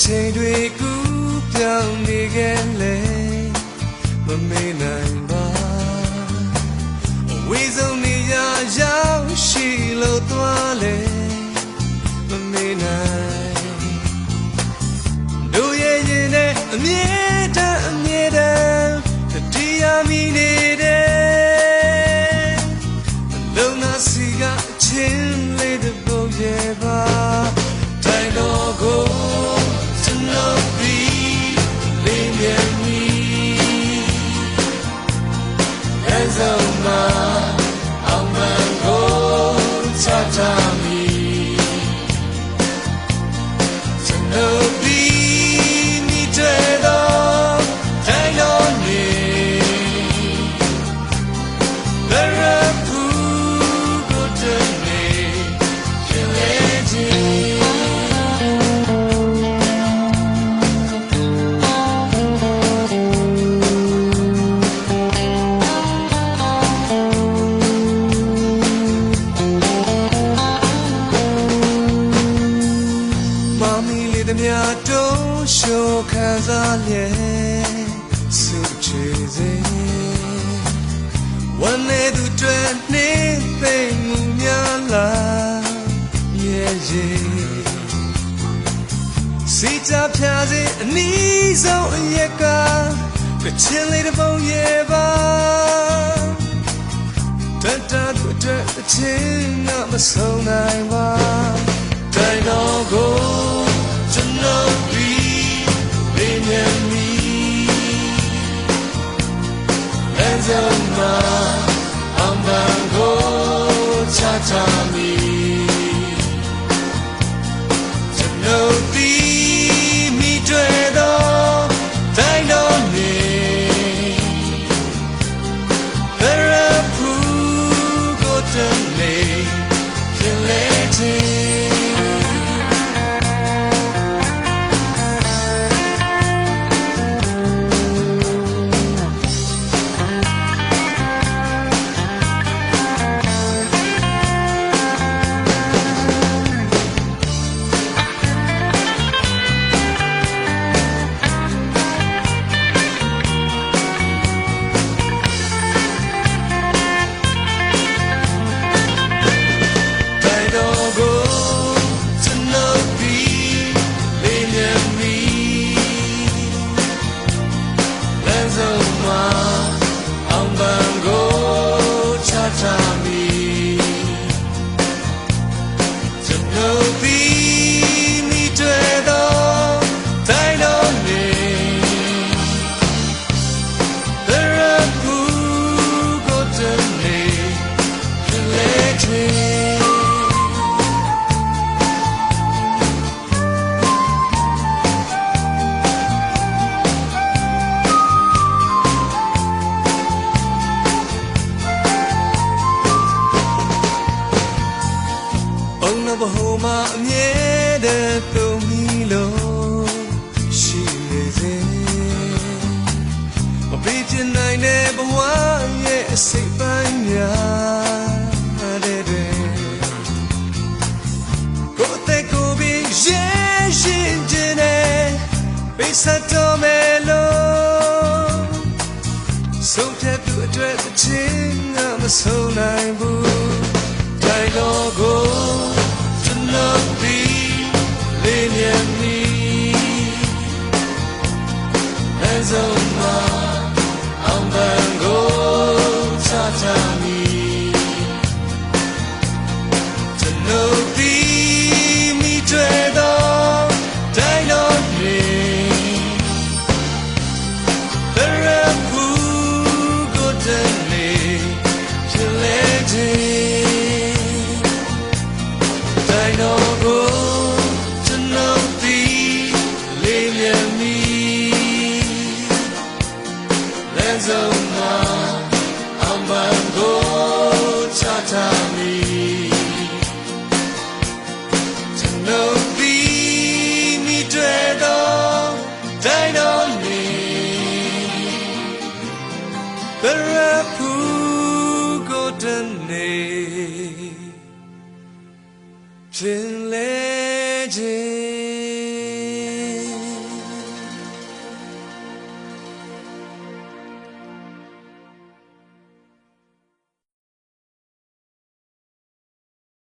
ချိန်တွေကူးပြောင်းနေခဲ့လေမမေ့နိုင်ပါအဝေးဆုံးနေရရောက်ရှိလို့သွားလေမမေ့နိုင်တို့ရဲ့ရင်နဲ့အမြဲတမ်း အဲဆုံးမ လျက်စုချေစေဝမ်းနေသူတွေနေသိမ်မှုများလားရဲ့ရဲ့စီချဖြာစေအနည်းဆုံးအရက်ကကချင်လေးတစ်ပုံရဲ့ပါတန်တန်သူတွေအချင်းကမဆုံးနိုင်ပါတိုင်တော်ကို 什么 မပေးချင်နိုင်တဲ့ဘဝရဲ့အစိတ်ပိုင်းများတဲ့တွေကိုယ်တဲ့ကိုယ်ပြီးရဲရှင်ကျင်တဲ့ပိစတော်မယ်လို့ဆုံးဖြတ်သူအတွက်အချင်းကမဆုံးနိုင်ဘူးတိုင်တော် The rapu go to me. Chin legend.